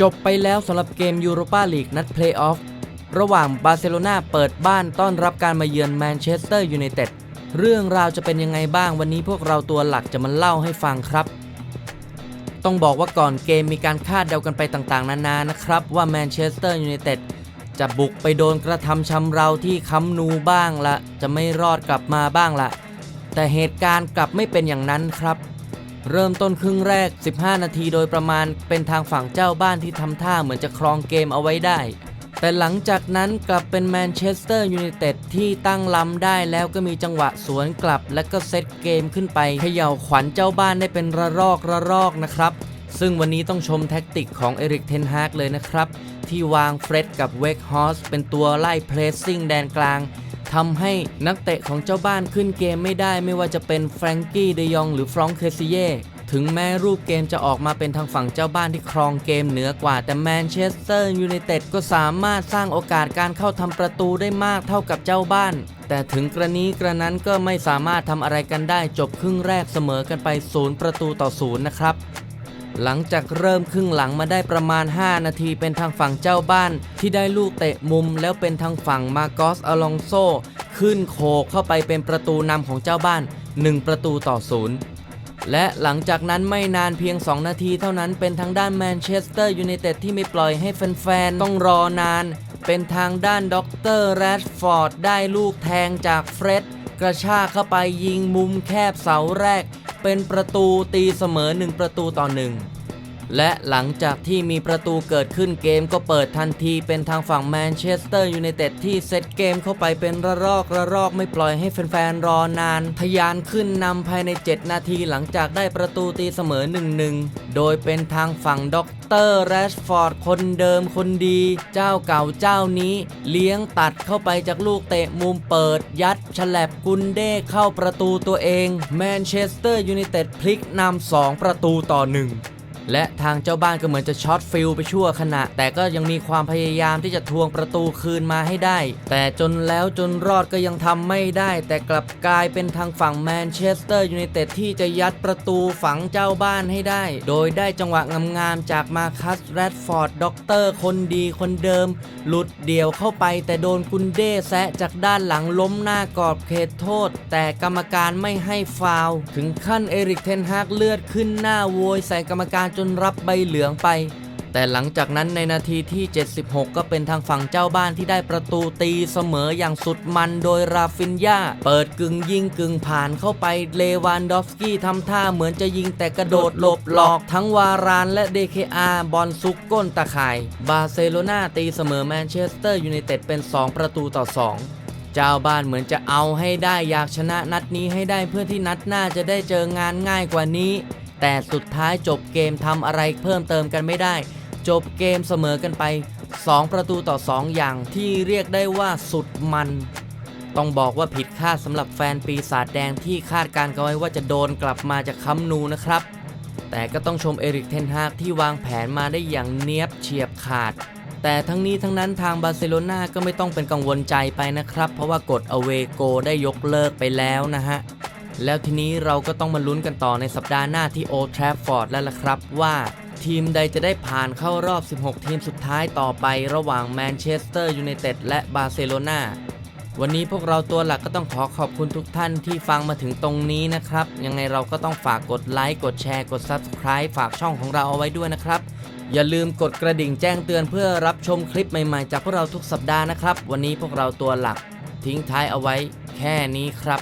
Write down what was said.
จบไปแล้วสำหรับเกมยูโรปาลีกนัดเพลย์ออฟระหว่างบาร์เซโลนาเปิดบ้านต้อนรับการมาเยือนแมนเชสเตอร์ยูไนเต็ดเรื่องราวจะเป็นยังไงบ้างวันนี้พวกเราตัวหลักจะมาเล่าให้ฟังครับ ต้องบอกว่าก่อนเกมมีการคาดเดากันไปต่างๆ นานานะครับ ว่าแมนเชสเตอร์ยูไนเต็ดจะบุกไปโดนกระทำชำเราที่ค้ำนูบ้างละจะไม่รอดกลับมาบ้างละแต่เหตุการณ์กลับไม่เป็นอย่างนั้นครับ เริ่มต้นครึ่งแรก 15 นาทีโดยประมาณเป็นทางฝั่งเจ้าบ้านที่ทำท่าเหมือนจะครองเกมเอาไว้ได้ แต่หลังจากนั้นกลับเป็นแมนเชสเตอร์ยูไนเต็ดที่ตั้งลำได้แล้วก็มีจังหวะสวนกลับ และก็เซตเกมขึ้นไปเขย่าขวัญเจ้าบ้านได้เป็นระรอกระรอกนะครับ ซึ่งวันนี้ต้องชมแท็กติกของเอริกเทนฮากเลยนะครับ ที่วางเฟร็ดกับเวกฮอสเป็นตัวไล่เพรสซิ่งแดนกลาง ทำให้นักเตะของเจ้าบ้านขึ้นเกมไม่ได้ไม่ว่าจะเป็นแฟรงกี้เดยองหรือฟรองก์เคซิเย่ถึงแม้รูปเกมจะออกมาเป็นทางฝั่งเจ้าบ้านที่ครองเกมเหนือกว่า แต่แมนเชสเตอร์ยูไนเต็ดก็สามารถสร้างโอกาสการเข้าทำประตูได้มากเท่ากับเจ้าบ้าน แต่ถึงกระนี้กระนั้นก็ไม่สามารถทำอะไรกันได้จบครึ่งแรกเสมอกันไปศูนย์ประตูต่อศูนย์นะครับ หลังจากเริ่มครึ่งหลังมาได้ประมาณ 5 นาทีเป็นทางฝั่งเจ้าบ้าน ที่ได้ลูกเตะมุมแล้วเป็นทางฝั่งมาโกสอลองโซ ขึ้นโคกเข้าไปเป็นประตูนำของเจ้าบ้าน 1 ประตูต่อศูนย์และหลังจากนั้นไม่นานเพียง 2 นาทีเท่านั้นเป็นทางด้านแมนเชสเตอร์ยูไนเต็ดที่ไม่ปล่อยให้แฟนๆ ต้องรอนาน เป็นทางด้านด็อกเตอร์แรดฟอร์ดได้ลูกแทงจากเฟร็ดกระชากเข้าไปยิงมุมแคบเสาแรก เป็นประตูตีเสมอ 1 ประตูต่อ 1 และหลังจากที่มีประตูเกิดขึ้นเกมก็เปิดทันทีเป็นทางฝั่งแมนเชสเตอร์ยูไนเต็ดที่เซตเกมเข้าไปเป็นระลอกระลอกไม่ปล่อยให้แฟนๆรอนานทะยานขึ้นนำภายใน 7 นาทีหลังจากได้ประตูตีเสมอ 1-1 โดยเป็นทางฝั่งด็อกเตอร์แรชฟอร์ดคนเดิมคนดี เจ้าเก่าเจ้านี้ เลี้ยงตัดเข้าไปจากลูกเตะมุมเปิด ยัดฉลับกุนเด้เข้าประตูตัวเองแมนเชสเตอร์ยูไนเต็ดพลิกนำ2ประตูต่อ 1 และทางเจ้าบ้านก็เหมือนจะช็อตฟิลไปชั่วขณะ แต่ก็ยังมีความพยายามที่จะทวงประตูคืนมาให้ได้ แต่จนแล้วจนรอดก็ยังทำไม่ได้ แต่กลับกลายเป็นทางฝั่งแมนเชสเตอร์ยูไนเต็ดที่จะยัดประตูฝังเจ้าบ้านให้ได้ โดยได้จังหวะงามๆจากมาคัสแรดฟอร์ดด็อกเตอร์คนดีคนเดิม หลุดเดี่ยวเข้าไป แต่โดนกุนเด้แซะจากด้านหลังล้มหน้ากรอบเขตโทษ แต่กรรมการไม่ให้ฟาวถึงขั้นเอริกเทนฮากเลือดขึ้นหน้าโวยใส่กรรมการจนรับใบเหลืองไป แต่หลังจากนั้นในนาทีที่ 76 ก็เป็นทางฝั่งเจ้าบ้านที่ได้ประตูตีเสมออย่างสุดมันโดยราฟินยาเปิดกึ่งยิงกึ่งผ่านเข้าไปเลวานดอฟสกี้ทำท่าเหมือนจะยิงแต่กระโดดหลบหลอกทั้งวารานและเดเคอาบอลซุกก้นตะข่าย บาร์เซโลนาตีเสมอแมนเชสเตอร์ยูไนเต็ดเป็น 2 ประตูต่อ2เจ้าบ้านเหมือนจะเอาให้ได้อยากชนะนัดนี้ให้ได้เพื่อที่นัดหน้าจะได้เจองานง่ายกว่านี้ แต่สุดท้ายจบเกมทำอะไรเพิ่มเติมกันไม่ได้ จบเกมเสมอกันไป 2 ประตูต่อ 2 อย่างที่เรียกได้ว่าสุดมัน ต้องบอกว่าผิดคาดสำหรับแฟนปีศาจแดงที่คาดการณ์กันไว้ว่าจะโดนกลับมาจากคัมนูนะครับ แต่ก็ต้องชมเอริกเทนฮากที่วางแผนมาได้อย่างเนียบเฉียบขาด แต่ทั้งนี้ทั้งนั้นทางบาร์เซโลนาก็ไม่ต้องเป็นกังวลใจไปนะครับ เพราะว่ากฎอเวโกได้ยกเลิกไปแล้วนะฮะ แล้วทีนี้เราก็ต้องมาลุ้นกันต่อในสัปดาห์หน้าที่โอทราฟฟอร์ดแล้วล่ะครับว่าทีมใดจะได้ผ่านเข้ารอบ 16 ทีมสุดท้ายต่อไประหว่างแมนเชสเตอร์ยูไนเต็ดและบาร์เซโลนาวันนี้พวกเราตัวหลักก็ต้องขอขอบคุณทุกท่านที่ฟังมาถึงตรงนี้นะครับ ยังไงเราก็ต้องฝากกดไลค์ กดแชร์ กด Subscribe ฝากช่องของเราเอาไว้ด้วยนะครับ อย่าลืมกดกระดิ่งแจ้งเตือนเพื่อรับชมคลิปใหม่ๆ จากพวกเราทุกสัปดาห์นะครับ วันนี้พวกเราตัวหลัก ทิ้งท้ายเอาไว้แค่นี้ครับ